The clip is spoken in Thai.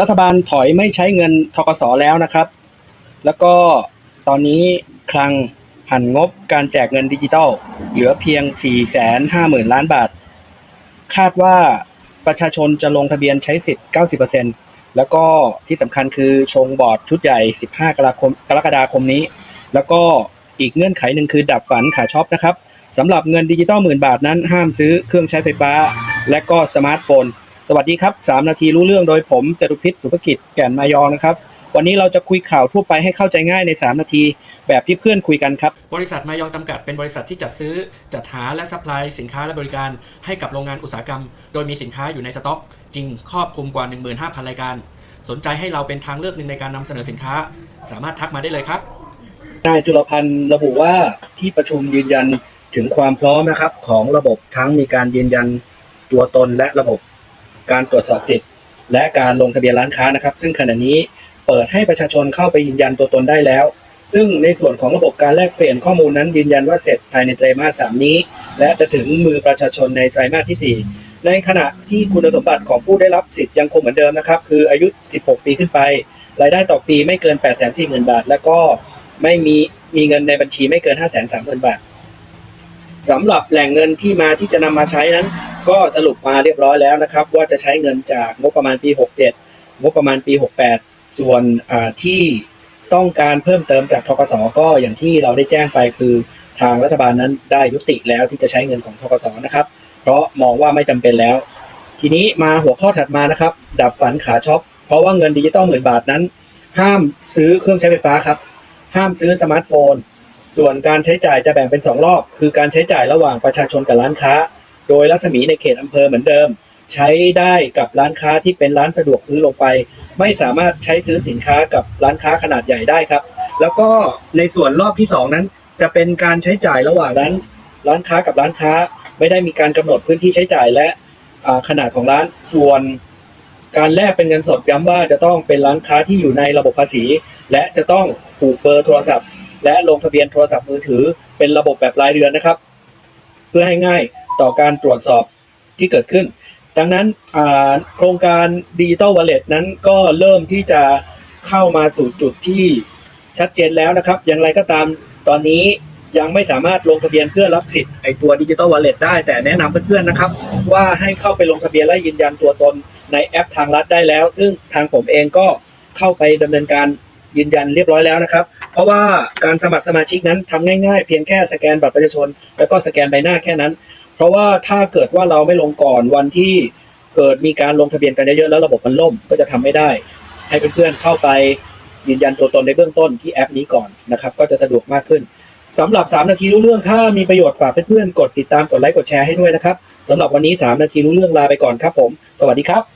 รัฐบาลถอยไม่ใช้เงินทกสแล้วนะครับ แล้วก็ตอนนี้คลังหันงบการแจกเงินดิจิทัลเหลือเพียง 450,000 ล้านบาท คาดว่าประชาชนจะลงทะเบียนใช้สิทธิ์ 90%แล้วก็ที่สำคัญคือชงบอร์ดชุดใหญ่ 15 กรกฎาคมกรกฎาคมนี้ แล้วก็อีกเงื่อนไขหนึ่งคือดับฝันขาช็อปนะครับสำหรับเงินดิจิตอลหมื่นบาทนั้นห้ามซื้อเครื่องใช้ไฟฟ้า และก็สมาร์ทโฟน สวัสดีครับ 3 นาทีรู้เรื่องโดยผมจตุพิษสุภกิจแก่นมายองนะครับ วันนี้เราจะคุยข่าวทั่วไปให้เข้าใจง่ายใน 3 นาที แบบที่เพื่อนคุยกันครับ บริษัทมายองจำกัดเป็นบริษัทที่จัดซื้อ จัดหาและซัพพลายสินค้าและบริการให้กับโรงงานอุตสาหกรรม โดยมีสินค้าอยู่ในสต็อก จริงครอบคลุมกว่า 15,000 รายการ สนใจให้เราเป็นทางเลือกหนึ่งในการนำเสนอสินค้า สามารถทักมาได้เลยครับนายจุลพันธ์ระบุว่าที่ประชุมยืนยันถึงความพร้อมนะครับของระบบทั้งมีการยืนยันตัวตนและระบบ การตรวจสอบสิทธิ์ และการลงทะเบียนร้านค้านะครับ ซึ่งขณะนี้เปิดให้ประชาชนเข้าไปยืนยันตัวตนได้แล้ว ซึ่งในส่วนของระบบการแลกเปลี่ยนข้อมูลนั้นยืนยันว่าเสร็จภายในไตรมาสสามนี้ และจะถึงมือประชาชนในไตรมาสที่สี่ในขณะที่คุณสมบัติของผู้ได้รับสิทธิ์ยังคงเหมือนเดิมนะครับ คืออายุ 16 ปีขึ้นไป รายได้ต่อปีไม่เกิน 8 4 0 0 0 0 บาท แล้วก็ไม่มีมีเงินในบัญชีไม่เกิน 5 3 0 0 0 0 บาทสำหรับแหล่งเงินที่มาที่จะนำมาใช้นั้น ก็สรุปมาเรียบร้อยแล้วนะครับ ว่าจะใช้เงินจากงบประมาณปี 67 งบประมาณปี 68 ส่วนที่ต้องการเพิ่มเติมจากทกสก็อย่างที่เราได้แจ้งไปคือทางรัฐบาลนั้นได้ยุติแล้วที่จะใช้เงินของทกสนะครับ เพราะมองว่าไม่จำเป็นแล้ว ทีนี้มาหัวข้อถัดมานะครับ ดับฝันขาช็อปเพราะว่าเงินดิจิตอลหมื่นบาทนั้น ห้ามซื้อเครื่องใช้ไฟฟ้าครับ ห้ามซื้อสมาร์ทโฟน ส่วนการใช้จ่ายจะแบ่งเป็น 2 รอบ คือการใช้จ่ายระหว่างประชาชนกับร้านค้า โดยรัศมีในเขตอำเภอเหมือนเดิม ใช้ได้กับร้านค้าที่เป็นร้านสะดวกซื้อลงไป ไม่สามารถใช้ซื้อสินค้ากับร้านค้าขนาดใหญ่ได้ครับ แล้วก็ในส่วนรอบที่ 2 นั้น จะเป็นการใช้จ่ายระหว่างร้านร้านค้ากับร้านค้า ไม่ได้มีการกำหนดพื้นที่ใช้จ่ายและขนาดของร้านส่วนการแลกเป็นเงินสดย้ำว่าจะต้องเป็นร้านค้าที่อยู่ในระบบภาษี และจะต้องผูกเบอร์โทรศัพท์ และลงทะเบียนโทรศัพท์มือถือ เป็นระบบแบบรายเดือนนะครับ เพื่อให้ง่าย ต่อการตรวจสอบที่เกิดขึ้น ดังนั้นโครงการดิจิ t a ลวอลเล็ตนั้นก็เริ่มที่จะเข้ามาสู่จุดที่ชัดเจนแล้วนะครับ อย่างไรก็ตามตอนนี้ยังไม่สามารถลงทะเบียนเพื่อรับสิทธิ์ไอตัวดิจิ t a ลวอลเล็ตได้แต่แนะนำเพื่อนๆนะครับ ว่าให้เข้าไปลงทะเบียนและยืนยันตัวตนในแอปทางรัฐได้แล้ว ซึ่งทางผมเองก็เข้าไปดำเนินการยืนยันเรียบร้อยแล้วนะครับ เพราะว่าการสมัครสมาชิกนั้นทำง่ายๆ เพียงแค่สแกนบัตรประชาชน แล้วก็สแกนใบหน้าแค่นั้น เพราะว่าถ้าเกิดว่าเราไม่ลงก่อนวันที่เกิดมีการลงทะเบียนกันเยอะๆแล้วระบบมันล่มก็จะทำไม่ได้ ให้เพื่อนๆเข้าไปยืนยันตัวตนในเบื้องต้นที่แอปนี้ก่อนนะครับ ก็จะสะดวกมากขึ้นสำหรับ 3 นาทีรู้เรื่องถ้ามีประโยชน์ฝากเพื่อนๆกดติดตามกดไลค์กดแชร์ให้ด้วยนะครับสำหรับวันนี้ 3 นาทีรู้เรื่องลาไปก่อนครับผม สวัสดีครับ